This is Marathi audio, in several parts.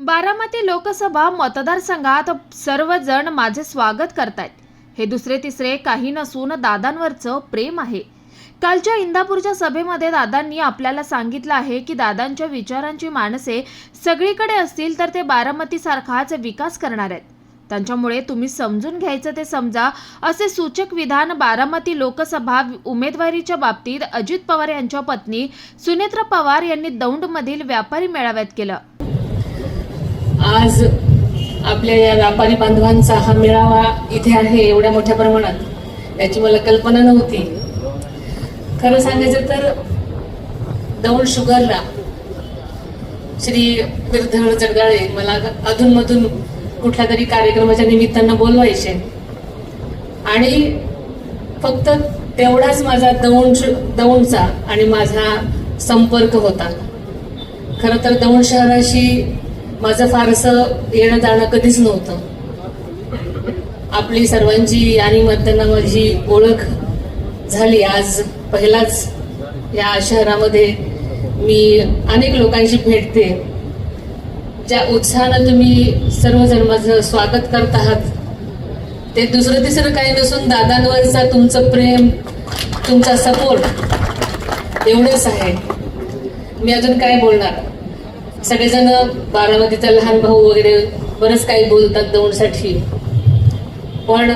बारामती लोकसभा मतदारसंघात सर्वजण माझे स्वागत करतायत. हे दुसरे तिसरे काही नसून दादांवरचं प्रेम आहे. कालच्या इंदापूरच्या सभेमध्ये दादांनी आपल्याला सांगितलं आहे की दादांच्या विचारांची माणसे सगळीकडे असतील तर ते बारामतीसारखाच विकास करणार आहेत. त्यांच्यामुळे तुम्ही समजून घ्यायचं ते समजा असे सूचक विधान बारामती लोकसभा उमेदवारीच्या बाबतीत अजित पवार यांच्या पत्नी सुनेत्रा पवार यांनी दौंडमधील व्यापारी मेळाव्यात केलं. आज आपल्या या व्यापारी बांधवांचा हा मेळावा इथे आहे एवढ्या मोठ्या प्रमाणात. याची मला कल्पना नव्हती. खरं सांगायचं तर दौंड शुगरला श्री विरधळ जगदाळे मला अधूनमधून कुठल्या तरी कार्यक्रमाच्या निमित्तानं बोलवायचे. आणि फक्त तेवढाच माझा दौंड दौंडचा आणि माझा संपर्क होता. खरं तर दौंड शहराशी माझं फारसं येणं जाणं कधीच नव्हतं. आपली सर्वांची आणि मतदाना माझी ओळख झाली. आज पहिलाच या शहरामध्ये मी अनेक लोकांशी भेटते. ज्या उत्साहानं तुम्ही सर्वजण माझं स्वागत करत आहात ते दुसरं तिसरं काही नसून दादांवरचा तुमचं प्रेम तुमचा सपोर्ट एवढंच आहे. मी अजून काय बोलणार? सगळेजण बारामतीचा लहान भाऊ वगैरे बरंच काही बोलतात दौंडसाठी. पण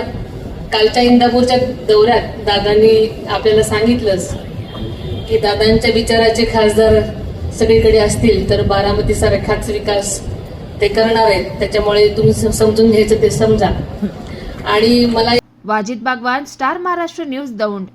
कालच्या इंदापूरच्या दौऱ्यात दादांनी आपल्याला सांगितलंच की दादांच्या विचाराचे खासदार सगळीकडे असतील तर बारामती सारखाच विकास ते करणार आहेत. त्याच्यामुळे तुम्ही समजून घ्यायचं ते समजा. आणि मला वाजिद बागवान स्टार महाराष्ट्र न्यूज दौंड.